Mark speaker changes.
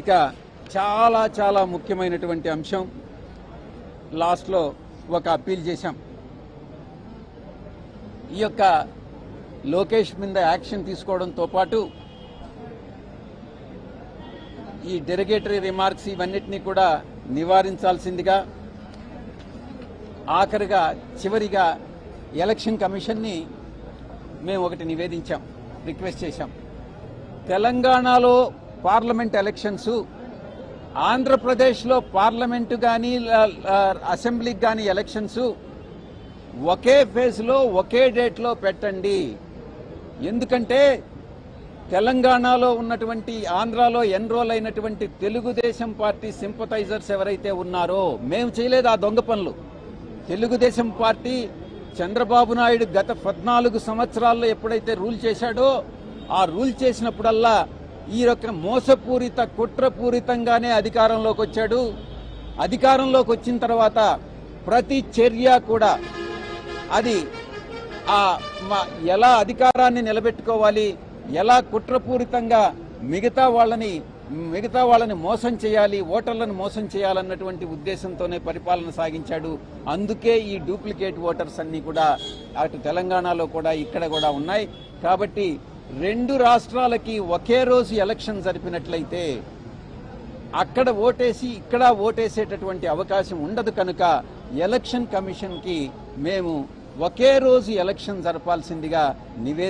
Speaker 1: ఇక చాలా చాలా ముఖ్యమైనటువంటి అంశం లాస్ట్లో ఒక అప్పీల్ చేశాం. ఈ యొక్క లోకేష్ మీద యాక్షన్ తీసుకోవడంతో పాటు ఈ డెరిగేటరీ రిమార్క్స్ ఇవన్నిటినీ కూడా నివారించాల్సిందిగా ఆఖరిగా చివరిగా ఎలక్షన్ కమిషన్ని మేము ఒకటి నివేదించాం రిక్వెస్ట్ చేశాం. తెలంగాణలో పార్లమెంట్ ఎలక్షన్స్ ఆంధ్రప్రదేశ్లో పార్లమెంటు కానీ అసెంబ్లీకి కానీ ఎలక్షన్స్ ఒకే ఫేజ్లో ఒకే డేట్లో పెట్టండి. ఎందుకంటే తెలంగాణలో ఉన్నటువంటి ఆంధ్రాలో ఎన్రోల్ అయినటువంటి తెలుగుదేశం పార్టీ సింపథైజర్స్ ఎవరైతే ఉన్నారో మేము చేయలేదు ఆ దొంగ పనులు. తెలుగుదేశం పార్టీ చంద్రబాబు నాయుడు గత పద్నాలుగు సంవత్సరాల్లో ఎప్పుడైతే రూల్ చేశాడో ఆ రూల్ చేసినప్పుడల్లా ఈ యొక్క మోసపూరిత కుట్రపూరితంగానే అధికారంలోకి వచ్చాడు. అధికారంలోకి వచ్చిన తర్వాత ప్రతి చర్య కూడా అది ఆ మ- ఎలా అధికారాన్ని నిలబెట్టుకోవాలి ఎలా కుట్రపూరితంగా మిగతా వాళ్ళని మిగతా వాళ్ళని మోసం చేయాలి ఓటర్లను మోసం చేయాలన్నటువంటి ఉద్దేశంతోనే పరిపాలన సాగించాడు. అందుకే ఈ డూప్లికేట్ ఓటర్స్ అన్ని కూడా అటు తెలంగాణలో కూడా ఇక్కడ కూడా ఉన్నాయి. కాబట్టి రెండు రాష్ట్రాలకి ఒకే రోజు ఎలక్షన్ జరిపినట్లయితే అక్కడ ఓటేసి ఇక్కడ ఓటేసేటటువంటి అవకాశం ఉండదు కనుక ఎలక్షన్ కమిషన్కి మేము ఒకే రోజు ఎలక్షన్ జరపాల్సిందిగా నివేదించారు